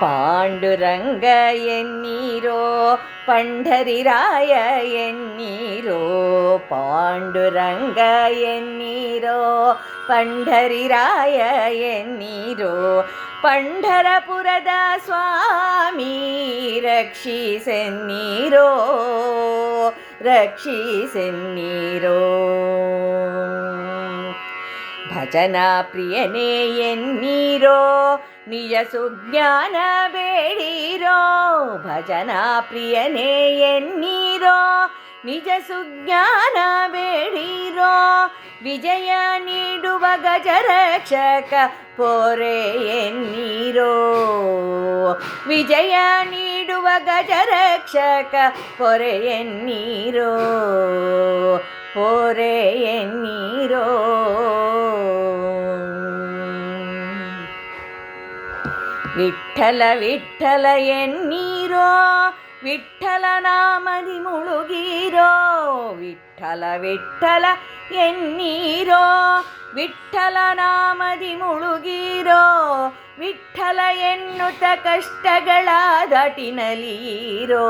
ಪಾಂಡುರಂಗ ಎನ್ನೀರೋ ಪಂಢರಿರಾಯ ಎನ್ನೀರೋ ಪಾಂಡುರಂಗ ಎನ್ನೀರೋ ಪಂಢರಿರಾಯ ಎನ್ನೀರೋ ಪಂಢರಪುರದ ಸ್ವಾಮಿ ರಕ್ಷಿಸೆನ್ನೀರೋ ರಕ್ಷಿಸೆನ್ನೀರೋ ಭಜನಾ ಪ್ರಿಯನೇ ಎನ್ನೀರೋ ನಿಜ ಸುಜ್ಞಾನ ಬೇಡಿರೋ, ಭಜನಾ ಪ್ರಿಯನೇ ಎನ್ನೀರೋ, ನಿಜ ಸುಜ್ಞಾನ ಬೇಡಿರೋ, ವಿಜಯ ನೀಡುವ ಗಜರಕ್ಷಕ ಪೊರೆ ಎನ್ನೀರೋ. ವಿಜಯ ನೀಡುವ ಗಜರಕ್ಷಕ ಪೊರೆ ಎನ್ನೀರೋ ಪೊರೆ ಎನ್ನೀರೋ. ವಿಠಲ ವಿಠಲ ಎನ್ನೀರೋ, ವಿಠಲ ನಾಮದಿ ಮುಳುಗೀರೋ, ವಿಠಲ ವಿಠಲ ಎನ್ನೀರೋ, ವಿಠಲ ನಾಮದಿ ಮುಳುಗೀರೋ, ವಿಠಲ ಎನ್ನುತ್ತ ಕಷ್ಟಗಳ ದಾಟಿನಲೀರೋ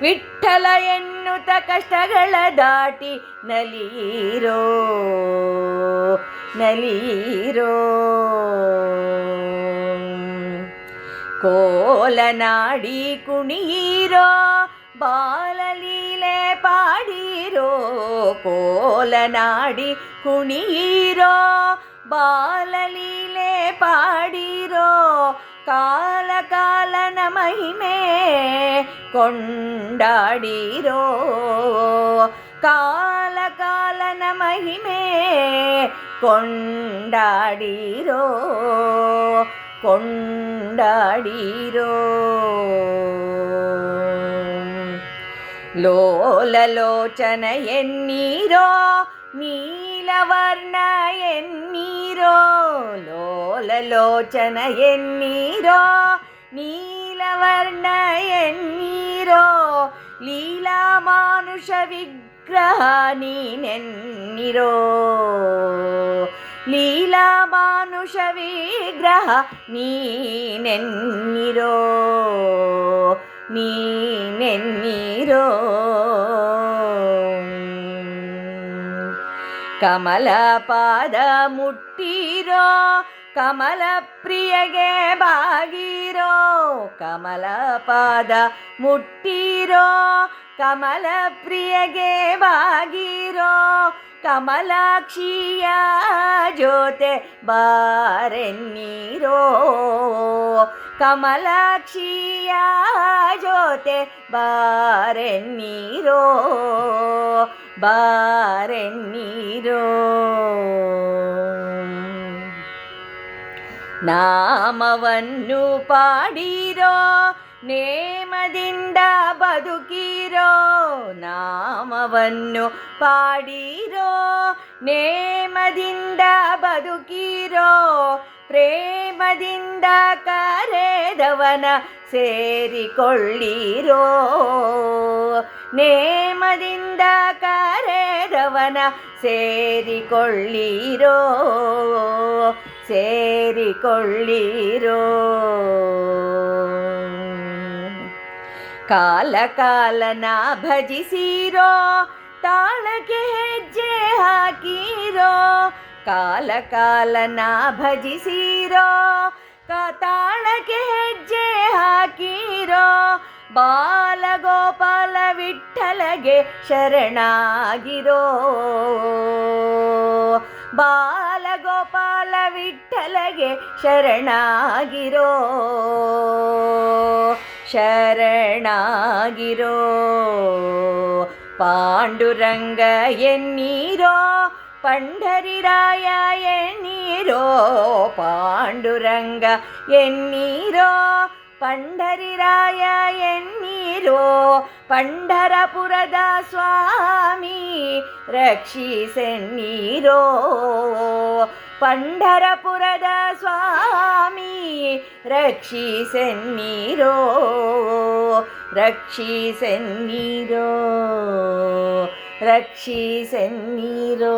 ವಿಠಲ ಎನ್ನುತ್ತ ಕಷ್ಟಗಳ ದಾಟಿ ನಲಿಯಿರೋ ನಲಿಯಿರೋ ಕೋಲನಾಡಿ ಕುಣಿಯಿರೋ ಬಾಲಲೀಲೆ ಪಾಡಿರೋ. ಕೋಲನಾಡಿ ಕುಣಿಯಿರೋ ಬಾಲಲೀಲೆ ಪಾಡಿರೋ. ಕಾಲ ಕಾಲನ ಮಹಿಮೆ ಕೊಂಡಾಡಿರೋ ಕಾಲ ಕಾಲನ ಮಹಿಮೆ ಕೊಂಡಾಡಿರೋ ಕೊಂಡಾಡಿರೋ ಲೋಲಲೋಚನ ಎನ್ನೀರೋ ನೀಲವರ್ಣ ಎನ್ನೀರೋ ಲೋಲಲೋಚನ ಎನ್ನೀರೋ ನೀಲವರ್ಣ ಎನ್ನೀರೋ ಲೀಲಾ ಮಾನುಷ ವಿಗ್ರಹ ನೀನೆನ್ನಿರೋ ಲೀಲಾ ಮಾನುಷ ವಿಗ್ರಹ ನೀನೆನ್ನಿರೋ ನೀನೆನ್ನಿರೋ ಕಮಲ ಪಾದ ಮುಟ್ಟಿರೋ ಕಮಲ ಪ್ರಿಯಗೆ ಬಾಗಿರೋ, ಕಮಲ ಪಾದ ಮುಟ್ಟಿರೋ, ಕಮಲ ಪ್ರಿಯಗೆ ಬಾಗಿರೋ, ಕಮಲಾಕ್ಷಿಯ ಜೊತೆ ಬಾರೆನ್ನೀರೋ, ಕಮಲಾಕ್ಷಿಯ ಜೊತೆ ಬಾರೆನ್ನೀರೋ ಬಾರೆನ್ನೀರೋ. ನಾಮವನ್ನು ಪಾಡಿರೋ ನೇಮದಿಂದ ಬದುಕಿರೋ ನಾಮವನ್ನು ಪಾಡಿರೋ ನೇಮದಿಂದ ಬದುಕಿರೋ ಪ್ರೇಮದಿಂದ ಕರೆದವನ ಸೇರಿಕೊಳ್ಳಿರೋ ನೇಮದಿಂದ ಕರೆದವನ ಸೇರಿಕೊಳ್ಳಿರೋ. ಸೇರಿಕೊಳ್ಳಿರೋ? ಕಾಲ ಕಾಲನ ಭಜಿಸಿರೋ, ತಾಳಕ್ಕೆ ಹೆಜ್ಜೆ ಹಾಕಿರೋ, ಕಾಲ ಕಾಲನ ಭಜಿಸಿರೋ ತಾಳಕ್ಕೆ ಹೆಜ್ಜೆ ಹಾಕಿರೋ, ಬಾಲಗೋಪಾಲ ವಿಠಲಗೆ ಶರಣಾಗಿರೋ. ಬಾಲಗೋಪಾಲ ವಿಠಲಗೆ ಶರಣಾಗಿರೋ ಶರಣಾಗಿರೋ. ಪಾಂಡುರಂಗ ಎನ್ನೀರೋ ಪಂಢರಿರಾಯ ಎನ್ನೀರೋ ಪಾಂಡುರಂಗ ಎನ್ನೀರೋ. ಪಂಢರಿರಾಯ ಎನ್ನೀರೋ ಪಂಢರಪುರದ ಸ್ವಾಮಿ ರಕ್ಷಿಸೆನ್ನೀರೋ ಪಂಢರಪುರದ ಸ್ವಾಮಿ ರಕ್ಷಿಸೆನ್ನೀರೋ ರಕ್ಷಿಸೆನ್ನೀರೋ ರಕ್ಷಿಸೆನ್ನೀರೋ